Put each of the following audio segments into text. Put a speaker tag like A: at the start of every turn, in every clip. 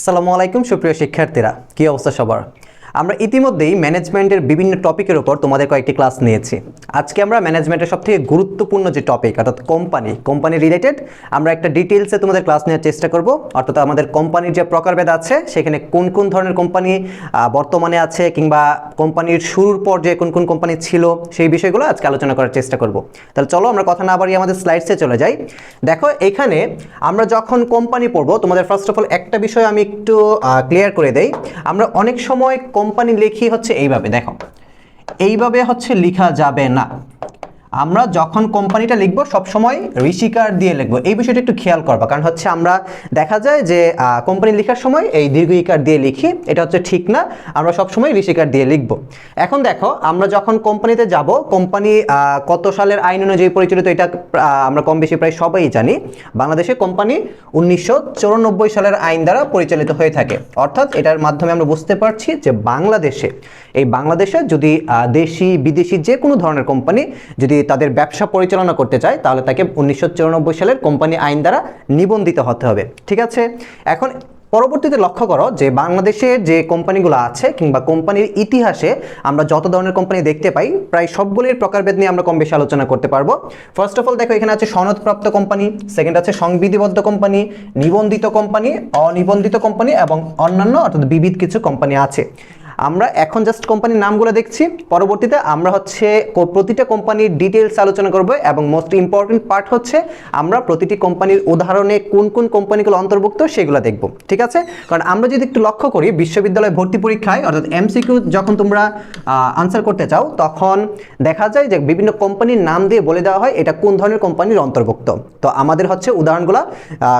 A: আসসালামু আলাইকুম সুপ্রিয় শিক্ষার্থীরা। কি অবস্থা সবার? আমরা ইতিমধ্যেই ম্যানেজমেন্টের বিভিন্ন টপিকের উপর তোমাদের কয়েকটি ক্লাস নিয়েছি। আজকে আমরা ম্যানেজমেন্টের সবথেকে গুরুত্বপূর্ণ যে টপিক অর্থাৎ কোম্পানি কোম্পানি রিলেটেড আমরা একটা ডিটেলসে তোমাদের ক্লাস নেওয়ার চেষ্টা করব। অর্থাৎ আমাদের কোম্পানির যে প্রকারভেদ আছে, সেখানে কোন কোন ধরনের কোম্পানি বর্তমানে আছে, কিংবা কোম্পানির শুরুর পর্যায়ে কোন কোন কোম্পানি ছিল, সেই বিষয়গুলো আজকে আলোচনা করার চেষ্টা করব। তাহলে চলো আমরা কথা না বাড়িয়ে আমাদের স্লাইডসে চলে যাই। দেখো, এখানে আমরা যখন কোম্পানি পড়ব, তোমাদের ফার্স্ট অফ অল একটা বিষয় আমি একটু ক্লিয়ার করে দেই। আমরা অনেক সময় কোম্পানি লিখি হচ্ছে এইভাবে দেখো। এইভাবে হচ্ছে লেখা যাবে না। আমরা যখন কোম্পানিটা লিখব, সবসময় ঋষিকার দিয়ে লিখব। এই বিষয়টা একটু খেয়াল করবা। কারণ হচ্ছে আমরা দেখা যায় যে কোম্পানি লেখার সময় এই দীর্ঘ ইকার দিয়ে লিখি, এটা হচ্ছে ঠিক না, আমরা সবসময় ঋষিকার দিয়ে লিখব। এখন দেখো, আমরা যখন কোম্পানিতে যাব, কোম্পানি কত সালের আইন অনুযায়ী পরিচালিত, এটা আমরা কম বেশি প্রায় সবাই জানি, বাংলাদেশে কোম্পানি উনিশশো সালের আইন দ্বারা পরিচালিত হয়ে থাকে। অর্থাৎ এটার মাধ্যমে আমরা বুঝতে পারছি যে, বাংলাদেশে, এই বাংলাদেশে যদি দেশি, বিদেশি যে কোনো ধরনের কোম্পানি যদি তাদের ব্যবসা পরিচালনা করতে চায়, তাহলে তাকে উনিশশো চুরানব্বই সালের কোম্পানি আইন দ্বারা নিবন্ধিত হতে হবে। ঠিক আছে? এখন পরবর্তীতে লক্ষ্য করো যে বাংলাদেশে যে কোম্পানিগুলো আছে কিংবা কোম্পানির ইতিহাসে আমরা যত ধরনের কোম্পানি দেখতে পাই, প্রায় সবগুলির প্রকারভেদ নিয়ে আমরা কম বেশি আলোচনা করতে পারব। ফার্স্ট অফ অল দেখো, এখানে আছে সনদপ্রাপ্ত কোম্পানি সেকেন্ড আছে সংবিধিবদ্ধ কোম্পানি, নিবন্ধিত কোম্পানি, অনিবন্ধিত কোম্পানি এবং অন্যান্য, অর্থাৎ বিবিধ কিছু কোম্পানি আছে। আমরা এখন জাস্ট কোম্পানির নামগুলো দেখছি। পরবর্তীতে আমরা হচ্ছে প্রতিটা কোম্পানির ডিটেলস আলোচনা করব এবং মোস্ট ইম্পর্টেন্ট পার্ট হচ্ছে আমরা প্রতিটি কোম্পানির উদাহরণে কোন কোন কোম্পানিগুলো অন্তর্ভুক্ত সেগুলো দেখব, ঠিক আছে? কারণ আমরা যদি একটু লক্ষ্য করি, বিশ্ববিদ্যালয় ভর্তি পরীক্ষায়, অর্থাৎ এমসিকিউ যখন তোমরা আনসার করতে চাও, তখন দেখা যায় যে বিভিন্ন কোম্পানির নাম দিয়ে বলে দেওয়া হয় এটা কোন ধরনের কোম্পানির অন্তর্ভুক্ত। তো আমাদের হচ্ছে উদাহরণগুলো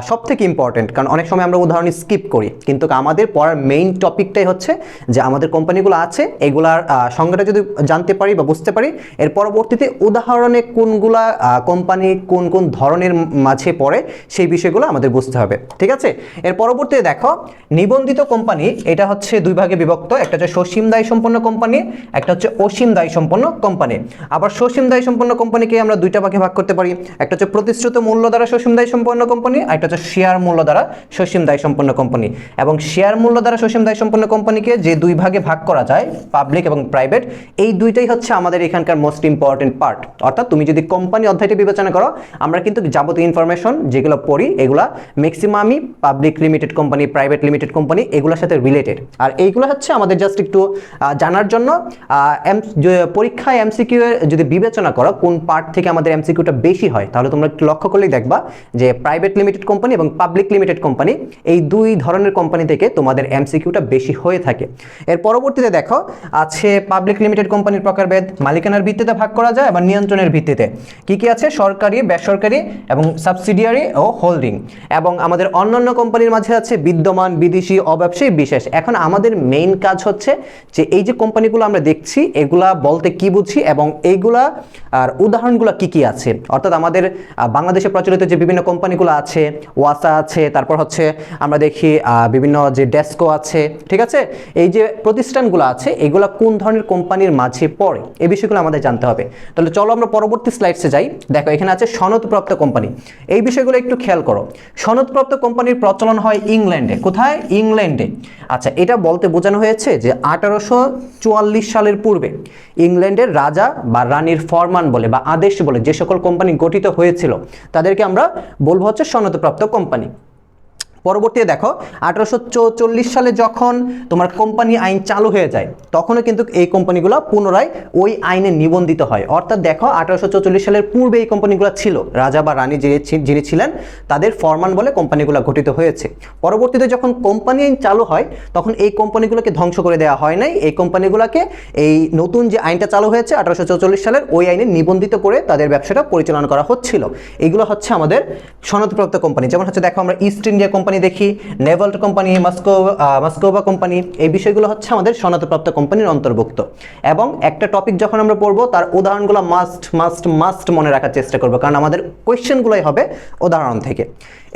A: সব থেকে ইম্পর্টেন্ট কারণ অনেক সময় আমরা উদাহরণ স্কিপ করি, কিন্তু আমাদের পড়ার মেইন টপিকটাই হচ্ছে যে আমাদের কোম্পানিগুলো আছে, এগুলার সংজ্ঞাটা যদি জানতে পারি বা বুঝতে পারি, এর পরবর্তীতে উদাহরণে কোনগুলা কোম্পানি কোন কোন ধরনের মাঝে পড়ে, সেই বিষয়গুলো আমাদের বুঝতে হবে। ঠিক আছে? এর পরবর্তীতে দেখো, নিবন্ধিত কোম্পানি, এটা হচ্ছে দুই ভাগে বিভক্ত, একটা হচ্ছে সসীম দায় সম্পন্ন কোম্পানি, একটা হচ্ছে অসীম দায় সম্পন্ন কোম্পানি। আবার সসীম দায় সম্পন্ন কোম্পানিকে আমরা দুইটা ভাগে ভাগ করতে পারি, একটা হচ্ছে প্রতিশ্রুত মূল্য দ্বারা সসীম দায় সম্পন্ন কোম্পানি, আর একটা হচ্ছে শেয়ার মূল্য দ্বারা সসীম দায় সম্পন্ন কোম্পানি। এবং শেয়ার মূল্য দ্বারা সসীম দায় সম্পন্ন কোম্পানিকে যে দুই ভাগে ভাগ করা যায় পাবলিক এবং প্রাইভেট এই দুইটাই হচ্ছে আমাদের এখানকার মোস্ট ইম্পর্টেন্ট পার্ট অর্থাৎ তুমি যদি কোম্পানি অধ্যায়টি বিবেচনা করো, আমরা কিন্তু যাবতীয় ইনফরমেশন যেগুলো পড়ি, এগুলা ম্যাক্সিমামই public limited company private limited company এগুলোর সাথে রিলেটেড আর এইগুলো হচ্ছে আমাদের জাস্ট একটু জানার জন্য পরীক্ষায় এমসিকিউ এর যদি বিবেচনা করো, কোন পার্ট থেকে আমাদের এমসিকিউটা বেশি হয়, তাহলে তোমরা একটু লক্ষ্য করলেই দেখবা যে প্রাইভেট লিমিটেড কোম্পানি এবং পাবলিক লিমিটেড কোম্পানি এই দুই ধরনের কোম্পানি থেকে তোমাদের এমসিকিউটা বেশি হয়ে থাকে। এর পরবর্তীতে দেখো, আছে পাবলিক লিমিটেড কোম্পানির প্রকারভেদ, মালিকানার ভিত্তিতে ভাগ করা যায় এবং নিয়ন্ত্রণের ভিত্তিতে। কি কি আছে? সরকারি, বেসরকারি এবং সাবসিডিয়ারি ও হোল্ডিং এবং আমাদের অন্যান্য কোম্পানির মাঝে আছে বিদ্যমান, বিদেশি, অব্যবসায়ী বিশেষ। এখন আমাদের মেইন কাজ হচ্ছে যে এই যে কোম্পানিগুলো আমরা দেখছি, এগুলা বলতে কি বুঝি এবং এইগুলা, আর উদাহরণগুলো কি কি আছে? অর্থাৎ আমাদের বাংলাদেশে প্রচলিত যে বিভিন্ন কোম্পানিগুলো আছে, ওয়াসা আছে, তারপর হচ্ছে আমরা দেখি বিভিন্ন যে ডেস্কো আছে, ঠিক আছে? এই যে প্রতিষ্ঠানগুলো আছে, এগুলা কোন ধরনের কোম্পানির মাঝে পড়ে এই বিষয়গুলো আমাদের জানতে হবে। তাহলে চলো আমরা পরবর্তী স্লাইডসে যাই। দেখো, এখানে আছে সনদপ্রাপ্ত কোম্পানি। এই বিষয়গুলো একটু খেয়াল করো। সনদপ্রাপ্ত কোম্পানির প্রচলন হয় ইংল্যান্ডে। কোথায়? ইংল্যান্ডে। আচ্ছা এটা বলতে বোঝানো হয়েছে যে আঠারোশো চুয়াল্লিশ সালের পূর্বে ইংল্যান্ডের রাজা বা রানীর ফরমান বলে বা আদেশ বলে যে সকল কোম্পানি গঠিত হয়েছিল, তাদেরকে আমরা বলব হচ্ছে সনদপ্রাপ্ত কোম্পানি। পরবর্তীতে দেখো, আঠারোশো সালে যখন তোমার কোম্পানি আইন চালু হয়ে যায়, তখনও কিন্তু এই কোম্পানিগুলো পুনরায় ওই আইনে নিবন্ধিত হয়। অর্থাৎ দেখো, আঠারোশো সালের পূর্বে এই কোম্পানিগুলো ছিল। রাজা বা রানী যিনি ছিলেন, তাদের ফরমান বলে কোম্পানিগুলো গঠিত হয়েছে। পরবর্তীতে যখন কোম্পানি আইন চালু হয়, তখন এই কোম্পানিগুলোকে ধ্বংস করে দেওয়া হয় নাই। এই কোম্পানিগুলোকে এই নতুন যে আইনটা চালু হয়েছে, আঠারোশো সালের ওই আইনে নিবন্ধিত করে তাদের ব্যবসাটা পরিচালনা করা হচ্ছিল। এগুলো হচ্ছে আমাদের সনদপ্রাপ্ত কোম্পানি। যেমন হচ্ছে, দেখো, আমরা ইস্ট ইন্ডিয়া কোম্পানি দেখি, নেভাল্ট কোম্পানি, মস্কো মাস্কোভা কোম্পানি, এই বিষয়গুলো হচ্ছে আমাদের সনাতপ্রাপ্ত কোম্পানির অন্তর্ভুক্ত। এবং একটা টপিক যখন আমরা পড়ব, তার উদাহরণগুলো মাস্ট মাস্ট মাস্ট মনে রাখার চেষ্টা করব, কারণ আমাদের কোয়েশ্চেনগুলোই হবে উদাহরণ থেকে।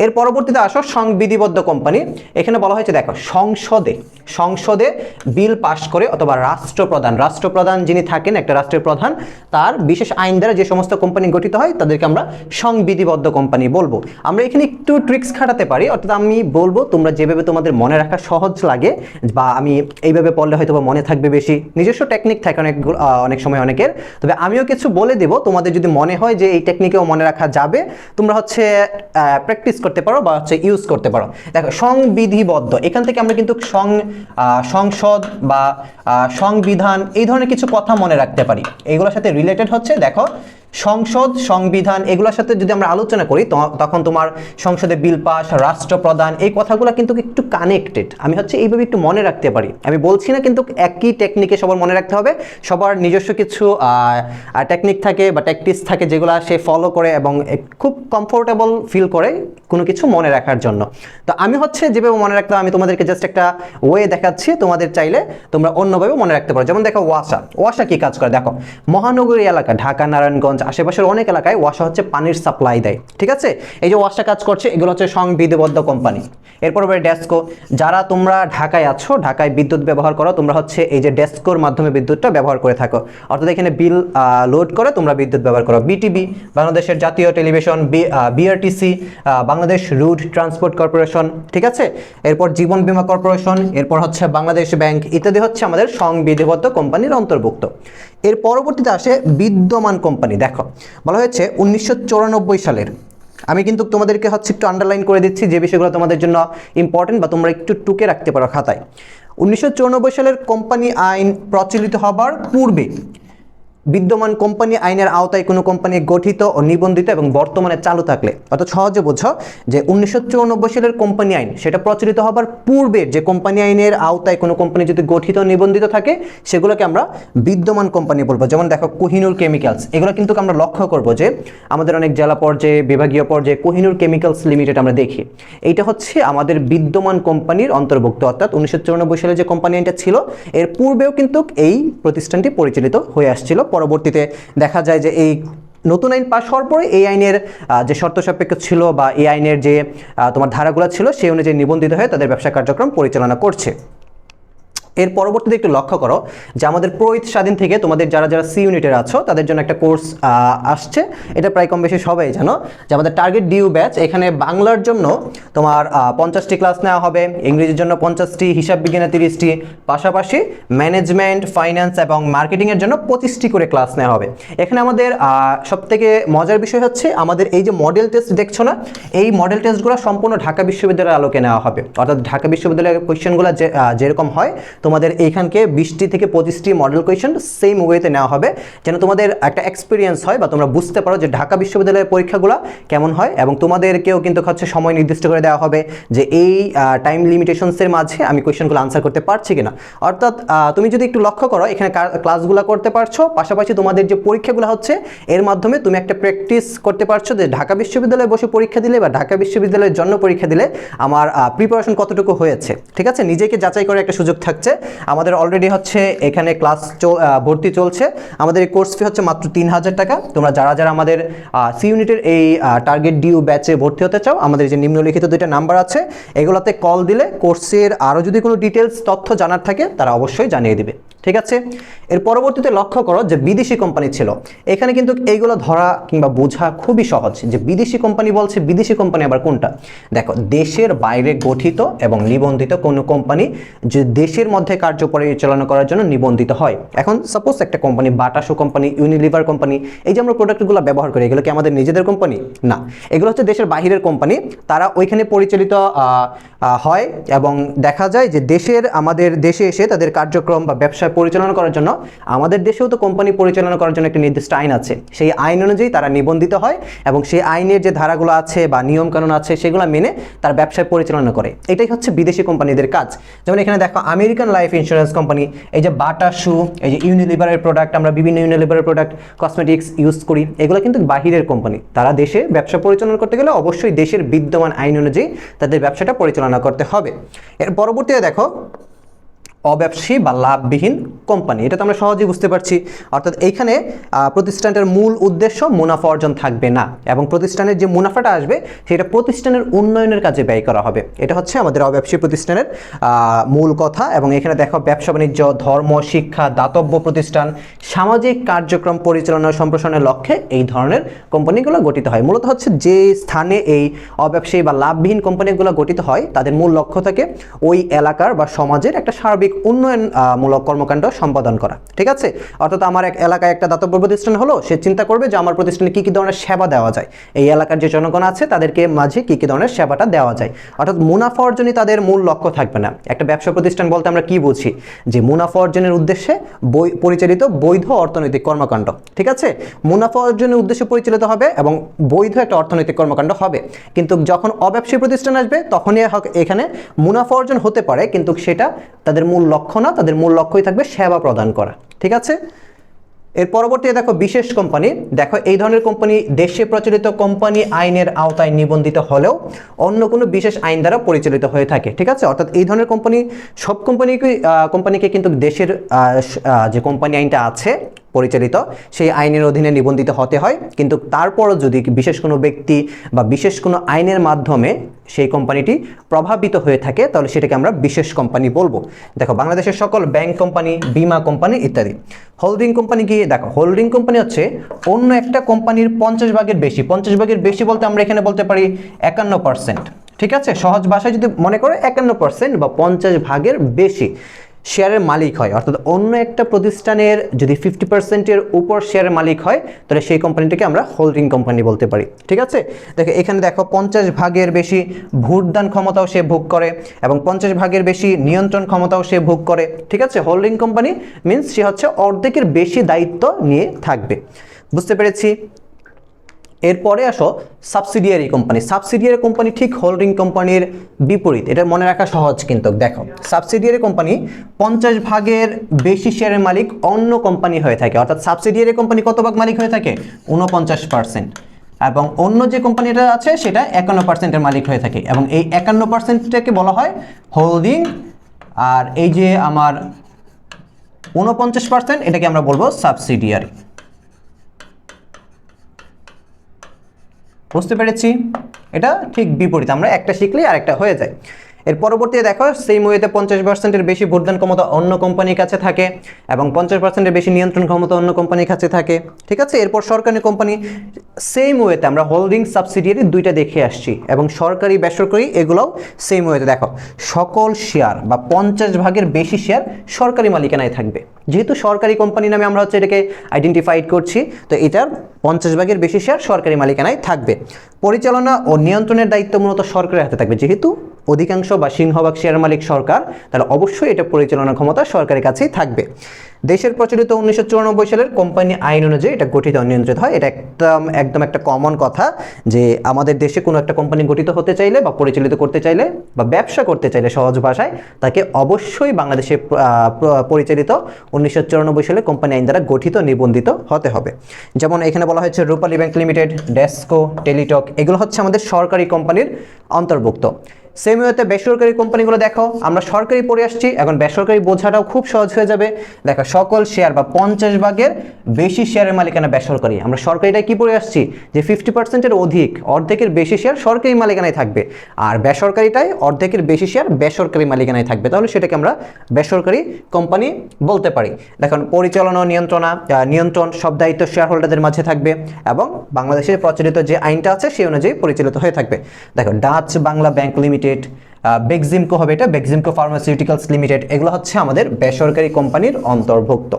A: এর পরবর্তীতে আসো সংবিধিবদ্ধ কোম্পানি। এখানে বলা হয়েছে, দেখো, সংসদে সংসদে বিল পাশ করে অথবা রাষ্ট্রপ্রধান রাষ্ট্রপ্রধান যিনি থাকেন, একটা রাষ্ট্রের প্রধান, তার বিশেষ আইন দ্বারা যে সমস্ত কোম্পানি গঠিত হয়, তাদেরকে আমরা সংবিধিবদ্ধ কোম্পানি বলব। আমরা এখানে একটু ট্রিক্স খাটাতে পারি, অর্থাৎ আমি বলব, তোমরা যেভাবে তোমাদের মনে রাখা সহজ লাগে, বা আমি এইভাবে পড়লে হয়তো মনে থাকবে বেশি। নিজস্ব টেকনিক থাকে অনেক অনেক সময় অনেকের। তবে আমিও কিছু বলে দেব, তোমাদের যদি মনে হয় যে এই টেকনিকেও মনে রাখা যাবে, তোমরা হচ্ছে প্র্যাকটিস করতে পারো বা হচ্ছে ইউজ করতে পারো। দেখো, সংবিধিবদ্ধ। এখান থেকে আমরা কিন্তু সং সংসদ বা সংবিধান এই ধরনের কিছু কথা মনে রাখতে পারি। এগুলোর সাথে রিলেটেড হচ্ছে, দেখো সংসদ, সংবিধান এগুলোর সাথে যদি আমরা আলোচনা করি তখন তোমার সংসদে বিল পাস, রাষ্ট্রপ্রধান, এই কথাগুলো কিন্তু একটু কানেক্টেড আমি হচ্ছে এইভাবে একটু মনে রাখতে পারি। আমি বলছি না কিন্তু একই টেকনিকে সবার মনে রাখতে হবে। সবার নিজস্ব কিছু টেকনিক থাকে বা ট্যাকটিক্স থাকে যেগুলো সে ফলো করে এবং খুব কমফোর্টেবল ফিল করে কোনো কিছু মনে রাখার জন্য। তো আমি হচ্ছে যেভাবে মনে রাখতে আমি তোমাদেরকে জাস্ট একটা ওয়ে দেখাচ্ছি। তোমাদের চাইলে তোমরা অন্যভাবে মনে রাখতে পারো। যেমন দেখো ওয়াসা। ওয়াসা কি কাজ করে? দেখো, মহানগরী এলাকা, ঢাকা, নারায়ণগঞ্জ আশেপাশের অনেক এলাকায় ওয়াসা হচ্ছে পানির সাপ্লাই দেয়, ঠিক আছে? এই যে ওয়াসা কাজ করছে, এগুলো হচ্ছে সংবিধিবদ্ধ কোম্পানি এরপর হবে ডেস্কো যারা তোমরা ঢাকায় আছো, ঢাকায় বিদ্যুৎ ব্যবহার করো, তোমরা হচ্ছে এই যে ডেস্কোর মাধ্যমে বিদ্যুৎটা ব্যবহার করে থাকো। অর্থাৎ এখানে বিল লোড করে তোমরা বিদ্যুৎ ব্যবহার করো। বিটিবি বাংলাদেশের জাতীয় television BRTC Bangladesh route transport corporation, ঠিক আছে? এরপর জীবন বীমা কর্পোরেশন, এরপর হচ্ছে বাংলাদেশ ব্যাংক, ইত্যাদি হচ্ছে আমাদের সংবিধিবদ্ধ কোম্পানির অন্তর্ভুক্ত। এর পরবর্তীতে আসে বিদ্যমান কোম্পানি। দেখো, বলা হয়েছে উনিশশো চুরানব্বই সালের। আমি কিন্তু তোমাদেরকে হচ্ছে একটু আন্ডারলাইন করে দিচ্ছি যে বিষয়গুলো তোমাদের জন্য ইম্পর্টেন্ট বা তোমরা একটু টুকে রাখতে পারো খাতায়। উনিশশো চুরানব্বই সালের কোম্পানি আইন প্রচলিত হবার পূর্বে বিদ্যমান কোম্পানি আইনের আওতায় কোনো কোম্পানি গঠিত ও নিবন্ধিত এবং বর্তমানে চালু থাকলে। অর্থাৎ সহজে বোঝো যে উনিশশো সালের কোম্পানি আইন, সেটা প্রচলিত হবার পূর্বের যে কোম্পানি আইনের আওতায় কোনো কোম্পানি যদি গঠিত নিবন্ধিত থাকে, সেগুলোকে আমরা বিদ্যমান কোম্পানি বলব। যেমন দেখো কোহিনুর কেমিক্যালস, এগুলো কিন্তু আমরা লক্ষ্য করব যে আমাদের অনেক জেলা পর্যায়ে, বিভাগীয় পর্যায়ে কোহিনুর কেমিক্যালস লিমিটেড আমরা দেখি। এইটা হচ্ছে আমাদের বিদ্যমান কোম্পানির অন্তর্ভুক্ত। অর্থাৎ উনিশশো সালে যে কোম্পানি আইনটা ছিল, এর পূর্বেও কিন্তু এই প্রতিষ্ঠানটি পরিচালিত হয়ে আসছিল। পরবর্তীতে দেখা যায় যে এই নতুন আইন পাশ হওয়ার পরে এই আইনের যে শর্ত সাপেক্ষ ছিল বা এই আইনের যে তোমার ধারাগুলো ছিল, সেই অনুযায়ী নিবন্ধিত হয়ে তাদের ব্যবসা কার্যক্রম পরিচালনা করছে। এর পরবর্তীতে একটু লক্ষ্য করো যে আমাদের প্রহিত স্বাধীন থেকে তোমাদের যারা যারা সি ইউনিটের আছো, তাদের জন্য একটা কোর্স আসছে। এটা প্রায় কম বেশি সবাই জানো যে আমাদের টার্গেট ডিউ ব্যাচ এখানে বাংলার জন্য তোমার পঞ্চাশটি ক্লাস নেওয়া হবে, ইংরেজির জন্য পঞ্চাশটি, হিসাব বিজ্ঞানে তিরিশটি, পাশাপাশি ম্যানেজমেন্ট ফাইন্যান্স এবং মার্কেটিংয়ের জন্য পঁচিশটি করে ক্লাস নেওয়া হবে। এখানে আমাদের সব থেকে মজার বিষয় হচ্ছে আমাদের এই যে মডেল টেস্ট দেখছ না, এই মডেল টেস্টগুলো সম্পূর্ণ ঢাকা বিশ্ববিদ্যালয়ের আলোকে নেওয়া হবে। অর্থাৎ ঢাকা বিশ্ববিদ্যালয়ের কোয়েশ্চেনগুলো যেরকম হয় তোমাদের এইখানকে বিশটি থেকে পঁচিশটি মডেল কোয়েশন সেম ওয়েতে নেওয়া হবে, যেন তোমাদের একটা এক্সপিরিয়েন্স হয় বা তোমরা বুঝতে পারো যে ঢাকা বিশ্ববিদ্যালয়ের পরীক্ষাগুলো কেমন হয় এবং তোমাদেরকেও কিন্তু হচ্ছে সময় নির্দিষ্ট করে দেওয়া হবে যে এই টাইম লিমিটেশনসের মাঝে আমি কোয়েশ্চেনগুলো আনসার করতে পারছি কিনা। অর্থাৎ তুমি যদি একটু লক্ষ্য করো, এখানে ক্লাসগুলো করতে পারছ, পাশাপাশি তোমাদের যে পরীক্ষাগুলো হচ্ছে, এর মাধ্যমে তুমি একটা প্র্যাকটিস করতে পারছ যে ঢাকা বিশ্ববিদ্যালয়ে বসে পরীক্ষা দিলে বা ঢাকা বিশ্ববিদ্যালয়ের জন্য পরীক্ষা দিলে আমার প্রিপারেশন কতটুকু হয়েছে। ঠিক আছে? নিজেকে যাচাই করার একটা সুযোগ থাকছে। আমাদের অলরেডি হচ্ছে এখানে ক্লাস ভর্তি চলছে। আমাদের এই কোর্স ফি হচ্ছে মাত্র তিন হাজার টাকা। তোমরা যারা যারা আমাদের সি ইউনিটের এই টার্গেট ডিউ ব্যাচে ভর্তি হতে চাও, আমাদের যে নিম্নলিখিত দুইটা নাম্বার আছে, এগুলোতে কল দিলে কোর্সের আরও যদি কোনো ডিটেলস তথ্য জানার থাকে, তারা অবশ্যই জানিয়ে দিবে। ঠিক আছে? এর পরবর্তীতে লক্ষ্য করো যে বিদেশি কোম্পানি ছিল। এখানে কিন্তু এইগুলো ধরা কিংবা বোঝা খুবই সহজ যে বিদেশি কোম্পানি বলছে, বিদেশি কোম্পানি আবার কোনটা? দেখো, দেশের বাইরে গঠিত এবং নিবন্ধিত কোনো কোম্পানি যে দেশের মধ্যে কার্য পরিচালনা করার জন্য নিবন্ধিত হয়। এখন সাপোজ একটা কোম্পানি বাটাসো কোম্পানি ইউনিলিভার কোম্পানি এই যে আমরা প্রোডাক্টগুলো ব্যবহার করি, এগুলো কি আমাদের নিজেদের কোম্পানি না। এগুলো হচ্ছে দেশের বাহিরের কোম্পানি তারা ওইখানে পরিচালিত হয় এবং দেখা যায় যে দেশের, আমাদের দেশে এসে তাদের কার্যক্রম বা ব্যবসা পরিচালনা করার জন্য আমাদের দেশেও তো কোম্পানি পরিচালনা করার জন্য একটা নির্দিষ্ট আইন আছে। সেই আইন অনুযায়ী তারা নিবন্ধিত হয় এবং সেই আইনের যে ধারাগুলো আছে বা নিয়ম কানুন আছে, সেগুলো মেনে তার ব্যবসায় পরিচালনা করে। এটাই হচ্ছে বিদেশি কোম্পানিদের কাজ। যেমন এখানে দেখো, আমেরিকান লাইফ ইন্স্যুরেন্স কোম্পানি এই যে বাটা শু, এই যে ইউনিলিভারের প্রোডাক্ট আমরা বিভিন্ন ইউনিলিভারের প্রোডাক্ট কসমেটিক্স ইউজ করি, এগুলো কিন্তু বাহিরের কোম্পানি তারা দেশে ব্যবসা পরিচালনা করতে গেলে অবশ্যই দেশের বিদ্যমান আইন অনুযায়ী তাদের ব্যবসাটা পরিচালনা করতে হবে। এর পরবর্তীতে দেখো অব্যবসায়ী বা লাভবিহীন কোম্পানি। এটা তো আমরা সহজেই বুঝতে পারছি। অর্থাৎ এইখানে প্রতিষ্ঠানটার মূল উদ্দেশ্য মুনাফা অর্জন থাকবে না। এবং প্রতিষ্ঠানের যে মুনাফাটা আসবে, সেটা প্রতিষ্ঠানের উন্নয়নের কাজে ব্যয় করা হবে। এটা হচ্ছে আমাদের অব্যবসায়ী প্রতিষ্ঠানের মূল কথা। এবং এখানে দেখো, ব্যবসা বাণিজ্য, ধর্ম, শিক্ষা, দাতব্য প্রতিষ্ঠান, সামাজিক কার্যক্রম পরিচালনা সম্প্রসারণের লক্ষ্যে এই ধরনের কোম্পানিগুলো গঠিত হয়। মূলত হচ্ছে যে স্থানে এই অব্যবসায়ী বা লাভবিহীন কোম্পানিগুলো গঠিত হয়, তাদের মূল লক্ষ্য থাকে ওই এলাকার বা সমাজের একটা সার্বিক উন্নয়নমূলক কর্মকাণ্ড সম্পাদন করা, ঠিক আছে? অর্থাৎ আমার এক এলাকায় একটা দাতব্য প্রতিষ্ঠান হলো, সে চিন্তা করবে যে আমার প্রতিষ্ঠানে কী কী ধরনের সেবা দেওয়া যায়। এই এলাকার যে জনগণ আছে, তাদেরকে মাঝে কী কী ধরনের সেবাটা দেওয়া যায়। অর্থাৎ মুনাফা অর্জনই তাদের মূল লক্ষ্য থাকবে না। একটা ব্যবসা প্রতিষ্ঠান বলতে আমরা কি বুঝি? যে মুনাফা অর্জনের উদ্দেশ্যে বৈ পরিচালিত বৈধ অর্থনৈতিক কর্মকাণ্ড, ঠিক আছে? মুনাফা অর্জনের উদ্দেশ্যে পরিচালিত হবে এবং বৈধ একটা অর্থনৈতিক কর্মকাণ্ড হবে। কিন্তু যখন অব্যবসায়ী প্রতিষ্ঠান আসবে, তখনই এখানে মুনাফা অর্জন হতে পারে, কিন্তু সেটা তাদের মূল লক্ষ্য না, তাদের মূল লক্ষ্যই থাকবে সেবা প্রদান করা। ঠিক আছে? এর পরবর্তী দেখো বিশেষ কোম্পানি। দেখো এই ধরনের কোম্পানি দেশে প্রচলিত কোম্পানি আইনের আওতায় নিবন্ধিত হলেও অন্য কোনো বিশেষ আইন দ্বারা পরিচালিত হয়ে থাকে। ঠিক আছে? অর্থাৎ এই ধরনের কোম্পানি, সব কোম্পানিকে কোম্পানিকে কিন্তু দেশের যে কোম্পানি আইনটা আছে পরিচালিত, সেই আইনের অধীনে নিবন্ধিত হতে হয়। কিন্তু তারপরও যদি বিশেষ কোনো ব্যক্তি বা বিশেষ কোনো আইনের মাধ্যমে সেই কোম্পানিটি প্রভাবিত হয়ে থাকে, তাহলে সেটাকে আমরা বিশেষ কোম্পানি বলব। দেখো, বাংলাদেশের সকল ব্যাংক কোম্পানি, বীমা কোম্পানি ইত্যাদি। হোল্ডিং কোম্পানি কি? দেখো, হোল্ডিং কোম্পানি হচ্ছে অন্য একটা কোম্পানির পঞ্চাশ ভাগের বেশি। পঞ্চাশ ভাগের বেশি বলতে আমরা এখানে বলতে পারি একান্ন পার্সেন্ট। ঠিক আছে? সহজ ভাষায় যদি মনে করে, একান্ন পার্সেন্ট বা পঞ্চাশ ভাগের বেশি। শেয়ারের মালিক হয়। অর্থাৎ অন্য একটা প্রতিষ্ঠানের যদি ফিফটি পার্সেন্টের উপর শেয়ারের মালিক হয়, তাহলে সেই কোম্পানিটাকে আমরা হোল্ডিং কোম্পানি বলতে পারি। ঠিক আছে? দেখো, এখানে দেখো, পঞ্চাশ ভাগের বেশি ভোটদান ক্ষমতাও সে ভোগ করে এবং পঞ্চাশ ভাগের বেশি নিয়ন্ত্রণ ক্ষমতাও সে ভোগ করে। ঠিক আছে? হোল্ডিং কোম্পানি মিন্স সে হচ্ছে অর্ধেকের বেশি দায়িত্ব নিয়ে থাকবে। বুঝতে পেরেছি? এরপরে আসো সাবসিডিয়ারি কোম্পানি সাবসিডিয়ারি কোম্পানি ঠিক হোল্ডিং কোম্পানির বিপরীত। এটা মনে রাখা সহজ কিন্তু, দেখো। সাবসিডিয়ারি কোম্পানি পঞ্চাশ ভাগের বেশি শেয়ারের মালিক অন্য কোম্পানি হয়ে থাকে। অর্থাৎ সাবসিডিয়ারি কোম্পানি কত ভাগ মালিক হয়ে থাকে? উনপঞ্চাশ পার্সেন্ট এবং অন্য যে কোম্পানিটা আছে, সেটা একান্ন পার্সেন্টের মালিক হয়ে থাকে। এবং এই একান্ন পার্সেন্টটাকে বলা হয় হোল্ডিং আর এই যে আমার উনপঞ্চাশ পার্সেন্ট এটাকে আমরা বলব সাবসিডিয়ারি বুঝতে পেরেছি? এটা ঠিক বিপরীত, আমরা একটা শিখলেই আরেকটা হয়ে যায়। এর পরবর্তীতে দেখো সেই ওয়েতে পঞ্চাশ পার্সেন্টের বেশি ভোটদান ক্ষমতা অন্য কোম্পানির কাছে থাকে এবং পঞ্চাশ পার্সেন্টের বেশি নিয়ন্ত্রণ ক্ষমতা অন্য কোম্পানির কাছে থাকে, ঠিক আছে? এরপর সরকারি কোম্পানি সেম ওয়েতে আমরা হোল্ডিং সাবসিডিয়ারি দুইটা দেখে আসছি এবং সরকারি, বেসরকারি এগুলোও সেম ওয়েতে দেখো। সকল শেয়ার বা পঞ্চাশ ভাগের বেশি শেয়ার সরকারি মালিকানায় থাকবে। যেহেতু সরকারি কোম্পানি নামে আমরা হচ্ছে এটাকে আইডেন্টিফাইড করছি, তো এটার পঞ্চাশ ভাগের বেশি শেয়ার সরকারি মালিকানায় থাকবে। পরিচালনা ও নিয়ন্ত্রণের দায়িত্ব মূলত সরকারের হাতে থাকবে। যেহেতু অধিকাংশ বা সিংহভাগ শেয়ার মালিক সরকার, তাহলে অবশ্যই এটা পরিচালনার ক্ষমতা সরকারের কাছেই থাকবে। দেশের প্রচলিত উনিশশো চুরানব্বই সালের কোম্পানি আইন অনুযায়ী এটা গঠিত নিয়ন্ত্রিত হয়। এটা একদম একদম একটা কমন কথা যে আমাদের দেশে কোনো একটা কোম্পানি গঠিত হতে চাইলে বা পরিচালিত করতে চাইলে বা ব্যবসা করতে চাইলে সহজ ভাষায় তাকে অবশ্যই বাংলাদেশে পরিচালিত উনিশশো চুরানব্বই সালে কোম্পানি আইন দ্বারা গঠিত, নিবন্ধিত হতে হবে। যেমন এখানে বলা হয়েছে Rupali bank limited, DESCO, Teletalk, এগুলো হচ্ছে আমাদের সরকারি কোম্পানির অন্তর্ভুক্ত। সেম ওয়েতে বেসরকারি কোম্পানিগুলো দেখো, আমরা সরকারি পড়ে আসছি, এখন বেসরকারি বোঝাটাও খুব সহজ হয়ে যাবে। দেখো, সকল শেয়ার বা পঞ্চাশ ভাগের বেশি শেয়ারের মালিকানা বেসরকারি। আমরা সরকারিটাই কি পড়ে আসছি? যে ফিফটি পার্সেন্টের অধিক, অর্ধেকের বেশি শেয়ার সরকারি মালিকানায় থাকবে। আর বেসরকারিটাই অর্ধেকের বেশি শেয়ার বেসরকারি মালিকানায় থাকবে। তাহলে সেটাকে আমরা বেসরকারি কোম্পানি বলতে পারি। দেখুন, পরিচালনা নিয়ন্ত্রণা নিয়ন্ত্রণ, সব দায়িত্ব শেয়ার হোল্ডারদের মাঝে থাকবে এবং বাংলাদেশের প্রচলিত যে আইনটা আছে, সেই অনুযায়ী পরিচালিত হয়ে থাকবে। দেখো, Dutch Bangla bank limited It. Beximco হবে এটা। বেক্সিমকো ফার্মাসিউটিক্যালস লিমিটেড এগুলো হচ্ছে আমাদের বেসরকারি কোম্পানির অন্তর্ভুক্ত।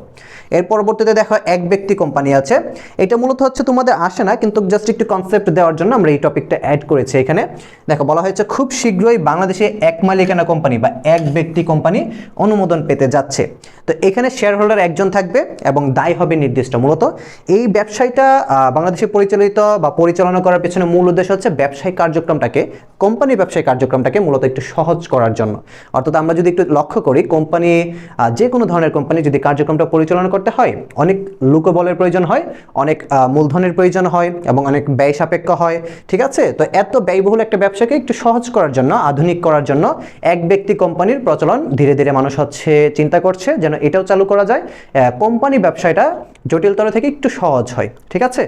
A: এর পরবর্তীতে দেখো, এক ব্যক্তি কোম্পানি আছে। এটা মূলত হচ্ছে তোমাদের আসে না, কিন্তু জাস্ট একটু কনসেপ্ট দেওয়ার জন্য আমরা এই টপিকটা অ্যাড করেছি এখানে। দেখো, বলা হয়েছে খুব শীঘ্রই বাংলাদেশে এক মালিকানা কোম্পানি বা এক ব্যক্তি কোম্পানি অনুমোদন পেতে যাচ্ছে। তো এখানে শেয়ার হোল্ডার একজন থাকবে এবং দায় হবে নির্দিষ্ট মূলত। এই ব্যবসায়টা বাংলাদেশে পরিচালিত বা পরিচালনা করার পেছনে মূল উদ্দেশ্য হচ্ছে ব্যবসায়িক কার্যক্রমটাকে কোম্পানি ব্যবসায়িক কার্যক্রমটাকে মূলত একটু সহজ করার জন্য। অর্থাৎ আমরা যদি একটু লক্ষ্য করি, কোম্পানি যে কোনো ধরনের কোম্পানি যদি কার্যক্রমটা পরিচালনা করতে হয়, অনেক লোকবলের প্রয়োজন হয়, অনেক মূলধনের প্রয়োজন হয় এবং অনেক ব্যয় সাপেক্ষ হয়, ঠিক আছে? তো এত ব্যয়বহুল একটা ব্যবসাকে একটু সহজ করার জন্য, আধুনিক করার জন্য এক ব্যক্তি কোম্পানির প্রচলন ধীরে ধীরে মানুষ হচ্ছে চিন্তা করছে যেন এটাও চালু করা যায়। কোম্পানি ব্যবসাটা জটিলতর থেকে একটু সহজ হয়, ঠিক আছে?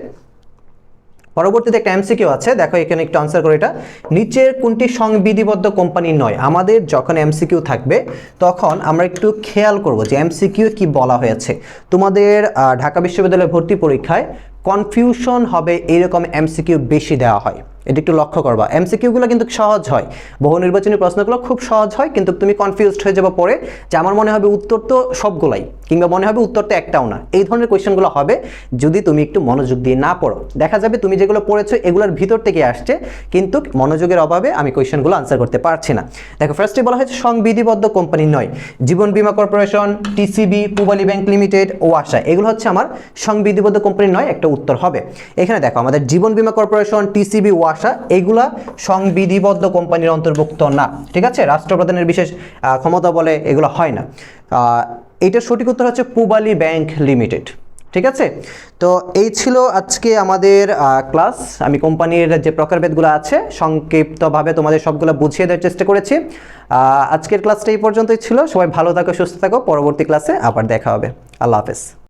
A: পরবর্তীতে একটা এমসি এমসিকিউ আছে। দেখো, এখানে একটু আনসার করে এটা। নিচের কোনটি সংবিধিবদ্ধ কোম্পানি নয়? আমাদের যখন এমসিকিউ থাকবে, তখন আমরা একটু খেয়াল করব যে এমসিকিউ কি বলা হয়েছে। তোমাদের ঢাকা বিশ্ববিদ্যালয়ে ভর্তি পরীক্ষায় কনফিউশন হবে এরকম এমসিকিউ বেশি দেওয়া হয়। এটা একটু লক্ষ্য করবা। এমসিকিউগুলো কিন্তু সহজ হয়। বহু নির্বাচনী প্রশ্নগুলো খুব সহজ হয়, কিন্তু তুমি কনফিউজড হয়ে যাব পরে। যে আমার মনে হবে উত্তর তো সবগুলাই। কিংবা মনে হবে উত্তর তো একটাও না। এই ধরনের কোয়েশ্চেনগুলো হবে যদি তুমি একটু মনোযোগ দিয়ে না পড়ো। দেখা যাবে তুমি যেগুলো পড়েছো এগুলোর ভিতর থেকে আসছে, কিন্তু মনোযোগের অভাবে আমি কোয়েশ্চেনগুলো আনসার করতে পারছি না। দেখো ফার্স্টে বলা হয়েছে সংবিধিবদ্ধ কোম্পানি নয়। Jiban Bima corporation, TCB, Pubali bank limited ও আশা। এগুলো হচ্ছে আমার সংবিধিবদ্ধ কোম্পানি নয়, একটা উত্তর হবে। এখানে দেখো, আমাদের জীবন বিমা কর্পোরেশন, টিসিবি ওয়াসা এগুলা সংবিধিবদ্ধ কোম্পানির অন্তর্ভুক্ত না। ঠিক আছে? রাষ্ট্রপ্রধানের বিশেষ ক্ষমতা বলে এগুলো হয় না। আহ, এইটার সঠিক উত্তর হচ্ছে পুবালি ব্যাংক লিমিটেড। ঠিক আছে? তো এই ছিল আজকে আমাদের ক্লাস। আমি কোম্পানির যে প্রকারভেদগুলো আছে সংক্ষিপ্তভাবে তোমাদের সবগুলো বুঝিয়ে দেওয়ার চেষ্টা করেছি। আজকের ক্লাসটা এই পর্যন্তই ছিল। সবাই ভালো থাকো সুস্থ থাকো। পরবর্তী ক্লাসে আবার দেখা হবে। আল্লাহ হাফেজ।